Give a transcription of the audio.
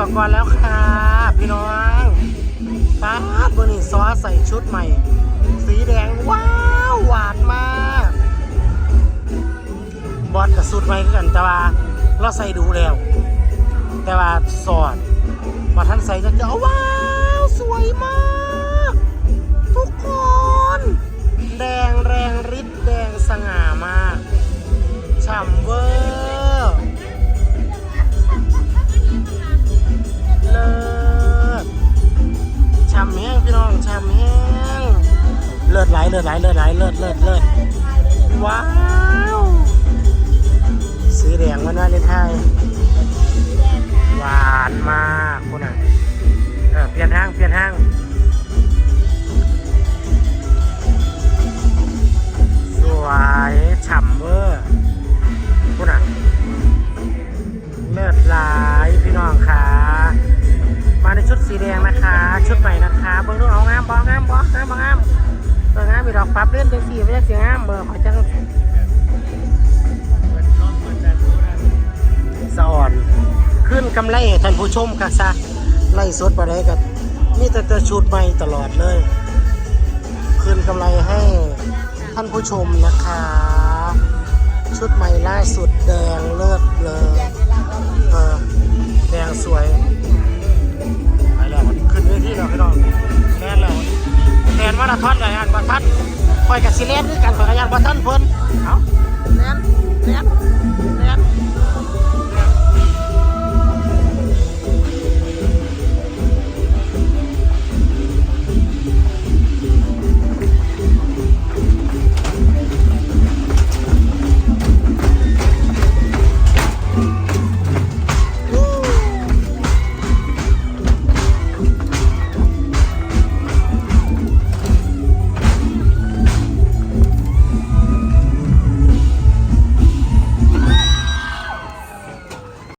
ตกรแล้วค่ะพี่น้องป้าดวันนี้ซอสใส่ชุดใหม่ สีแดงว้าวหวานมาก บอดกับสุดใหม่กันแต่ว่าเราใส่ดูแล้ว แต่ว่าสอดมาท่านใส่จะเจอว้าว เลิศไหลเลิศไหลเลิศไหลเลิศเลิศเลิศว้าวสีแดงวันวาเลนไทน์หวานมากคุณอะเออเปลี่ยนห้างเปลี่ยนห้างสวยฉ่ำเวอร์คุณอะเลิศหลายพี่น้องค่ะมาในชุดสีแดงนะคะ ชุดใหม่นะคะเบิ้งดูเอางามบองามบองามบองาม ปรับเล่นจังสีไม่ใช่สีงามเบอร์ขอจังสะอ่อน ขึ้นกำไรให้ท่านผู้ชมกันซะไล่สดไปได้กันนี่แต่จะชุดใหม่ตลอดเลยคืนกำไรให้ท่านผู้ชมนะคะ ชุดใหม่ล่าสุดแดงเลิศเล อนกับงานบัทันคอยกับสิเลนด้วยกันคอยกับยานบัทันเพิ่นเอ้าแลน